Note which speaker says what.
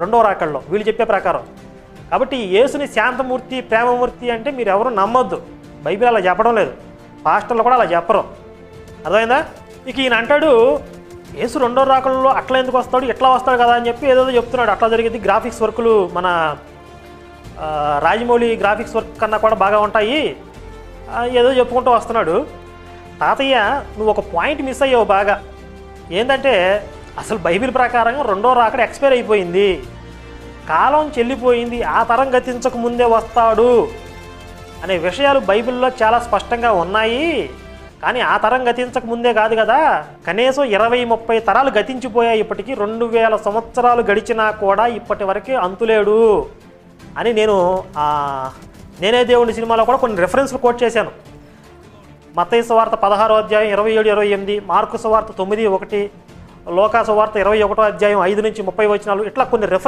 Speaker 1: రెండవ రాకల్లో వీళ్ళు చెప్పే ప్రకారం. కాబట్టి యేసుని శాంతమూర్తి ప్రేమమూర్తి అంటే మీరు ఎవరు నమ్మొద్దు. బైబిల్ అలా చెప్పడం లేదు. పాస్టర్లు కూడా అలా చెప్పరు. అర్థమైందా? ఇక ఈయన అంటాడు యేసు రెండో రాకల్లో అట్లా ఎందుకు వస్తాడు? ఇట్లా వస్తాడు కదా? అని చెప్పి ఏదో చెప్తున్నాడు. అట్లా జరిగింది. గ్రాఫిక్స్ వర్కులు మన రాజమౌళి గ్రాఫిక్స్ వర్క్ కన్నా కూడా బాగా ఉంటాయి. ఏదో చెప్పుకుంటూ వస్తున్నాడు. తాతయ్య నువ్వు ఒక పాయింట్ మిస్ అయ్యావు బాగా. ఏంటంటే అసలు బైబిల్ ప్రకారంగా రెండో రాకడ ఎక్స్పైర్ అయిపోయింది. కాలం చెల్లిపోయింది ఆ తరం గతించక ముందే వస్తాడు అనే విషయాలు బైబిల్లో చాలా స్పష్టంగా ఉన్నాయి. కానీ ఆ తరం గతించక ముందే కాదు కదా కనీసం ఇరవై ముప్పై తరాలు గతించిపోయాయి ఇప్పటికీ రెండు వేల సంవత్సరాలు గడిచినా కూడా ఇప్పటి వరకే అంతులేడు అని నేను నేనే దేవుడి సినిమాలో కూడా కొన్ని రెఫరెన్స్లు కోట్ చేశాను. మతయ్య సువార్త పదహారో అధ్యాయం ఇరవై ఏడు ఇరవై ఎనిమిది మార్కు సువార్త తొమ్మిది ఒకటి లోకాసు వార్త ఇరవై ఒకటో అధ్యాయం ఐదు నుంచి ముప్పై వచనాలు ఇట్లా కొన్ని రెఫరెన్స్